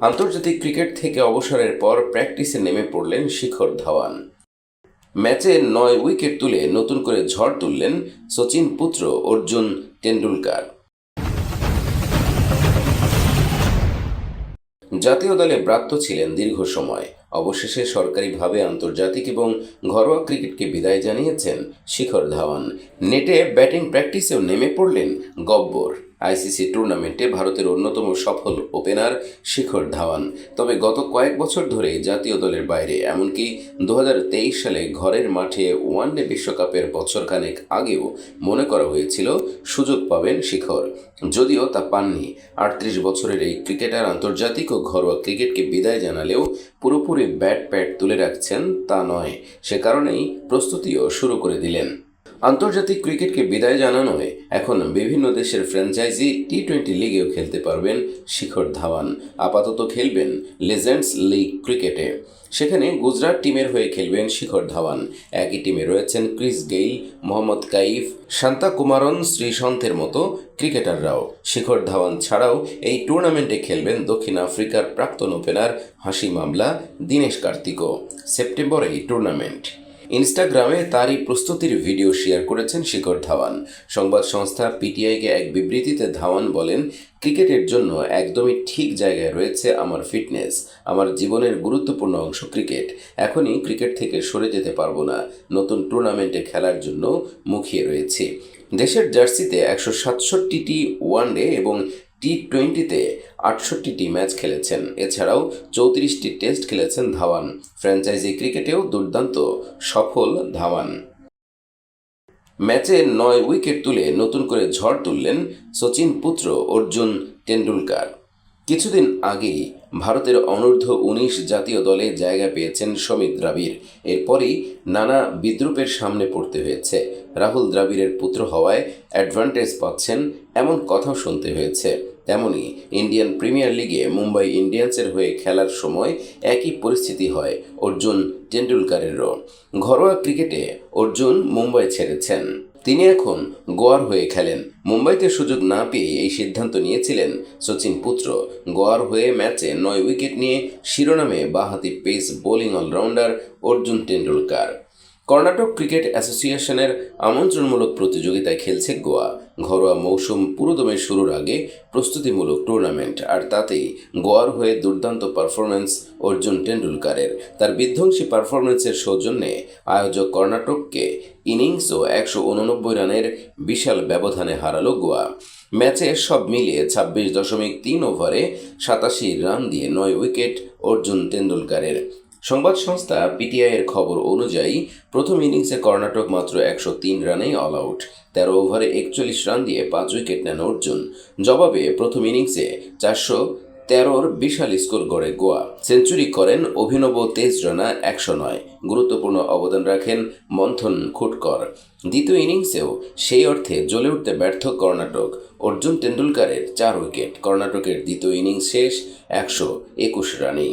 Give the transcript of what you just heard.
আন্তর্জাতিক ক্রিকেট থেকে অবসরের পর প্র্যাকটিসে নেমে পড়লেন শিখর ধাওয়ান। ম্যাচে নয় উইকেট তুলে নতুন করে ঝড় তুললেন সচিন পুত্র অর্জুন টেন্ডুলকার জাতীয় দলে ব্রাত্য ছিলেন দীর্ঘ সময়। অবশেষে সরকারিভাবে আন্তর্জাতিক এবং ঘরোয়া ক্রিকেটকে বিদায় জানিয়েছেন শিখর ধাওয়ান। নেটে ব্যাটিং প্র্যাকটিসেও নেমে পড়লেন গব্বর। আইসিসি টুর্নামেন্টে ভারতের অন্যতম সফল ওপেনার শিখর ধাওয়ান। তবে গত কয়েক বছর ধরে জাতীয় দলের বাইরে, এমনকি দু হাজার তেইশ সালে ঘরের মাঠে ওয়ানডে বিশ্বকাপের বছরখানেক আগেও মনে করা হয়েছিল, সুযোগ পাবেন শিখর। যদিও তা পাননি। আটত্রিশ বছরের এই ক্রিকেটার আন্তর্জাতিক ও ঘরোয়া ক্রিকেটকে বিদায় জানালেও পুরোপুরি ব্যাট প্যাট তুলে রাখছেন তা নয় সে কারণেই প্রস্তুতিও শুরু করে দিলেন। আন্তর্জাতিক ক্রিকেটকে বিদায় জানানোয় এখন বিভিন্ন দেশের ফ্র্যাঞ্চাইজি টি টোয়েন্টি লিগেও খেলতে পারবেন শিখর ধাওয়ান। আপাতত খেলবেন লেজেন্ডস লিগ ক্রিকেটে। সেখানে গুজরাট টিমের হয়ে খেলবেন শিখর ধাওয়ান। একই টিমে রয়েছেন ক্রিস গেইল, মোহাম্মদ কাইফ, শান্তা কুমারন শ্রীসন্থের মতো ক্রিকেটাররাও। শিখর ধাওয়ান ছাড়াও এই টুর্নামেন্টে খেলবেন দক্ষিণ আফ্রিকার প্রাক্তন ওপেনার হাসি মামলা দীনেশ কার্তিকও। সেপ্টেম্বরে এই টুর্নামেন্ট। ইনস্টাগ্রামে তারই প্রস্তুতির ভিডিও শেয়ার করেছেন শিখর ধাওয়ান। সংবাদ সংস্থা পিটিআইকে এক বিবৃতিতে ধাওয়ান বলেন, ক্রিকেটের জন্য একদমই ঠিক জায়গায় রয়েছে আমার ফিটনেস, আমার জীবনের গুরুত্বপূর্ণ অংশ ক্রিকেট। এখনই ক্রিকেট থেকে সরে যেতে পারব না। নতুন টুর্নামেন্টে খেলার জন্য মুখিয়ে রয়েছি। দেশের জার্সিতে একশো সাতষট্টিটি ওয়ানডে এবং টি টোয়েন্টিতে আটষট্টিটি ম্যাচ খেলেছেন। এছাড়াও চৌত্রিশটি টেস্ট খেলেছেন ধাওয়ান। ফ্র্যাঞ্চাইজি ক্রিকেটেও দুর্দান্ত সফল ধাওয়ান। ম্যাচে নয় উইকেট তুলে নতুন করে ঝড় তুললেন সচিন পুত্র অর্জুন টেন্ডুলকার কিছুদিন আগেই ভারতের অনূর্ধ্ব উনিশ জাতীয় দলে জায়গা পেয়েছেন সমীর দ্রাবিড়। এরপরই নানা বিদ্রুপের সামনে পড়তে হয়েছে। রাহুল দ্রাবিড়ের পুত্র হওয়ায় অ্যাডভান্টেজ পাচ্ছেন এমন কথাও শুনতে হয়েছে। তেমনি ইন্ডিয়ান প্রিমিয়ার লিগে মুম্বাই ইন্ডিয়ান্সের হয়ে খেলার সময় একই পরিস্থিতি হয় অর্জুন টেন্ডুলকারেরও ঘরোয়া ক্রিকেটে অর্জুন মুম্বাই ছেড়েছেন। তিনি এখন গোয়ার হয়ে খেলেন। মুম্বাইতে সুযোগ না পেয়ে এই সিদ্ধান্ত নিয়েছিলেন সচিন পুত্র। গোয়ার হয়ে ম্যাচে নয় উইকেট নিয়ে শিরোনামে বাহাতি pace bowling allrounder Arjun Tendulkar Karnataka cricket অ্যাসোসিয়েশনের আমন্ত্রণমূলক প্রতিযোগিতায় খেলছে গোয়া। ঘরোয়া মৌসুম পুরোদমে শুরুর আগে প্রস্তুতিমূলক টুর্নামেন্ট, আর তাতেই গোয়ার হয়ে দুর্দান্ত পারফরমেন্স অর্জুন টেন্ডুলকারের। তার বিধ্বংসী পারফরমেন্সের সৌজন্যে আয়োজক কর্ণাটককে ইনিংস ও একশো উননব্বই রানের বিশাল ব্যবধানে হারালো গোয়া। ম্যাচে সব মিলিয়ে ছাব্বিশ দশমিক তিন ওভারে সাতাশি রান দিয়ে নয় উইকেট অর্জুন টেন্ডুলকারের। সংবাদ সংস্থা পিটিআইয়ের খবর অনুযায়ী, প্রথম ইনিংসে কর্ণাটক মাত্র একশো তিন রানেই অল আউট তেরো ওভারে একচল্লিশ রান দিয়ে পাঁচ উইকেট নেন অর্জুন। জবাবে প্রথম ইনিংসে চারশো তেরোর বিশাল স্কোর গড়ে গোয়া। সেঞ্চুরি করেন অভিনব তেজ রানা একশো নয়। গুরুত্বপূর্ণ অবদান রাখেন মন্থন খুটকর। দ্বিতীয় ইনিংসেও সেই অর্থে জ্বলে উঠতে ব্যর্থ কর্ণাটক। অর্জুন তেন্ডুলকারের চার উইকেট। কর্ণাটকের দ্বিতীয় ইনিংস শেষ একশো একুশ রানেই।